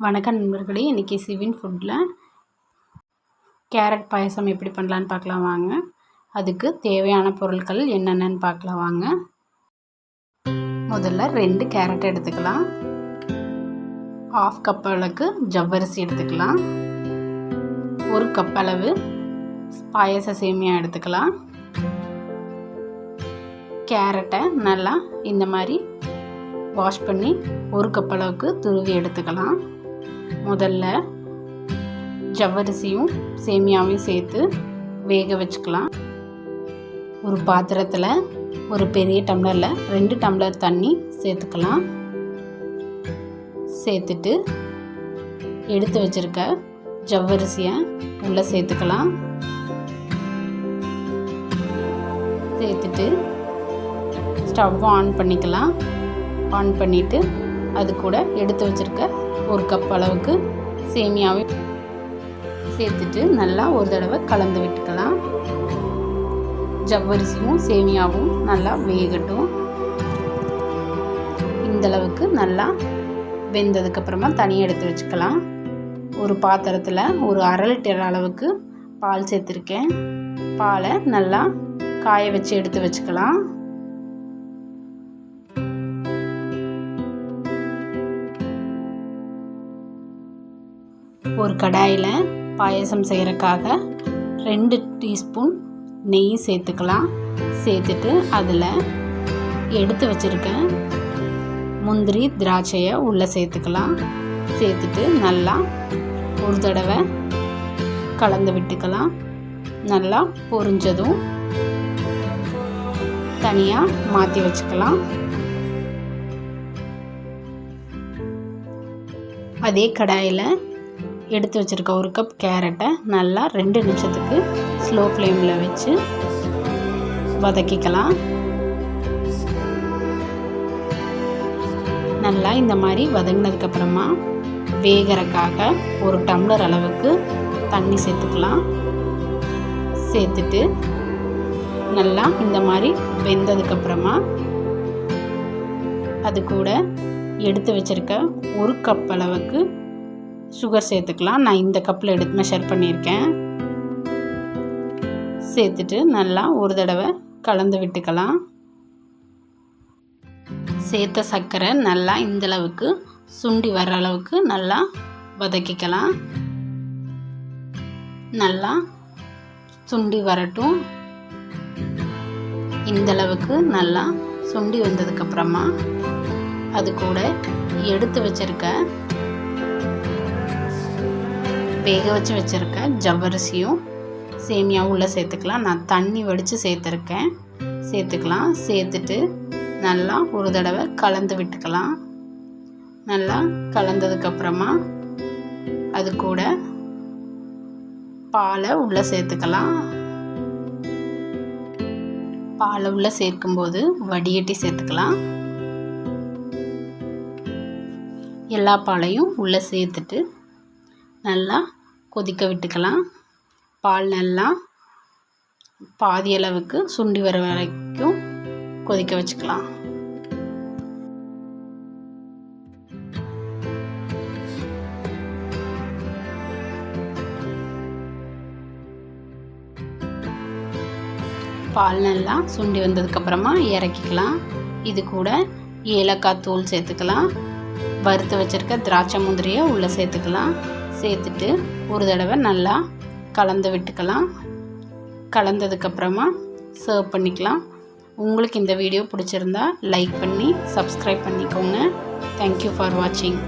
வணக்கம் நண்பர்களே இன்றைக்கி சிவின் ஃபுட்டில் கேரட் பாயசம் எப்படி பண்ணலான்னு பார்க்கலாம் வாங்க. அதுக்கு தேவையான பொருட்கள் என்னென்னு பார்க்கலாம் வாங்க. முதல்ல ரெண்டு கேரட் எடுத்துக்கலாம். ஆஃப் கப் அளவுக்கு ஜவ்வரிசி எடுத்துக்கலாம். ஒரு கப் அளவு பாயச சேமியா எடுத்துக்கலாம். கேரட்டை நல்லா இந்த மாதிரி வாஷ் பண்ணி ஒரு கப் அளவுக்கு துருவி எடுத்துக்கலாம். முதல்ல ஜவ்வரிசியும் சேமியாவையும் சேர்த்து வேக வச்சுக்கலாம். ஒரு பாத்திரத்தில் ஒரு பெரிய டம்ளரில் ரெண்டு டம்ளர் தண்ணி சேர்த்துக்கலாம். சேர்த்துட்டு எடுத்து வச்சுருக்க ஜவ்வரிசியை உள்ளே சேர்த்துக்கலாம். சேர்த்துட்டு ஸ்டவ் ஆன் பண்ணிக்கலாம். ஆன் பண்ணிவிட்டு அது கூட எடுத்து வச்சுருக்க ஒரு கப் அளவுக்கு சேமியாவை சேர்த்துட்டு நல்லா ஒரு தடவை கலந்து விட்டுக்கலாம். ஜவ்வரிசியும் சேமியாவும் நல்லா வேகட்டும். இந்தளவுக்கு நல்லா வெந்ததுக்கப்புறமா தனியாக எடுத்து வச்சுக்கலாம். ஒரு பாத்திரத்தில் ஒரு அரை லிட்டர் அளவுக்கு பால் சேர்த்துருக்கேன். பாலை நல்லா காய வச்சு எடுத்து வச்சுக்கலாம். ஒரு கடாயில் பாயசம் செய்கிறக்காக ரெண்டு டீஸ்பூன் நெய் சேர்த்துக்கலாம். சேர்த்துட்டு அதில் எடுத்து வச்சுருக்கேன். முந்திரி திராட்சையை உள்ளே சேர்த்துக்கலாம். சேர்த்துட்டு நல்லா ஒரு தடவை கலந்து விட்டுக்கலாம். நல்லா பொரிஞ்சதும் தனியாக மாற்றி வச்சுக்கலாம். அதே கடாயில் எடுத்து வச்சுருக்க ஒரு கப் கேரட்டை நல்லா ரெண்டு நிமிஷத்துக்கு ஸ்லோ ஃப்ளேமில் வச்சு வதக்கிக்கலாம். நல்லா இந்த மாதிரி வதங்கினதுக்கப்புறமா வேகிறக்காக ஒரு டம்ளர் அளவுக்கு தண்ணி சேர்த்துக்கலாம். சேர்த்துட்டு நல்லா இந்த மாதிரி வெந்ததுக்கப்புறமா அது கூட எடுத்து வச்சுருக்க ஒரு கப் அளவுக்கு சுகர் சேர்த்துக்கலாம். நான் இந்த கப்பில் எடுத்து மெஷர் பண்ணியிருக்கேன். சேர்த்துட்டு நல்லா ஒரு தடவை கலந்து விட்டுக்கலாம். சேர்த்த சர்க்கரை நல்லா இந்தளவுக்கு சுண்டி வர்ற அளவுக்கு நல்லா வதக்கிக்கலாம். நல்லா சுண்டி வரட்டும். இந்தளவுக்கு நல்லா சுண்டி வந்ததுக்கப்புறமா அது கூட எடுத்து வச்சுருக்க வேக வச்சு வச்சுருக்க ஜவ்வரிசியும் சேமியாவும் உள்ளே சேர்த்துக்கலாம். நான் தண்ணி வடித்து சேர்த்துருக்கேன். சேர்த்துக்கலாம். சேர்த்துட்டு நல்லா ஒரு தடவை கலந்து விட்டுக்கலாம். நல்லா கலந்ததுக்கப்புறமா அது கூட பாலை உள்ளே சேர்த்துக்கலாம். பாலை உள்ளே சேர்க்கும்போது வடிகட்டி சேர்த்துக்கலாம். எல்லா பாலையும் உள்ளே சேர்த்துட்டு நல்லா கொதிக்க விட்டுக்கலாம். பால் நல்லா பாதி அளவுக்கு சுண்டி வர வரைக்கும் கொதிக்க வச்சுக்கலாம். பால் நல்லா சுண்டி வந்ததுக்கப்புறமா இறக்கிக்கலாம். இது கூட ஏலக்காய் தூள் சேர்த்துக்கலாம். வறுத்து வச்சுருக்க திராட்சை முந்திரியை உள்ளே சேர்த்துக்கலாம். சேர்த்துட்டு ஒரு தடவை நல்லா கலந்து விட்டுக்கலாம். கலந்ததுக்கப்புறமா சர்வ் பண்ணிக்கலாம். உங்களுக்கு இந்த வீடியோ பிடிச்சிருந்தா லைக் பண்ணி சப்ஸ்கிரைப் பண்ணிக்கோங்க. தேங்க்யூ ஃபார் வாட்சிங்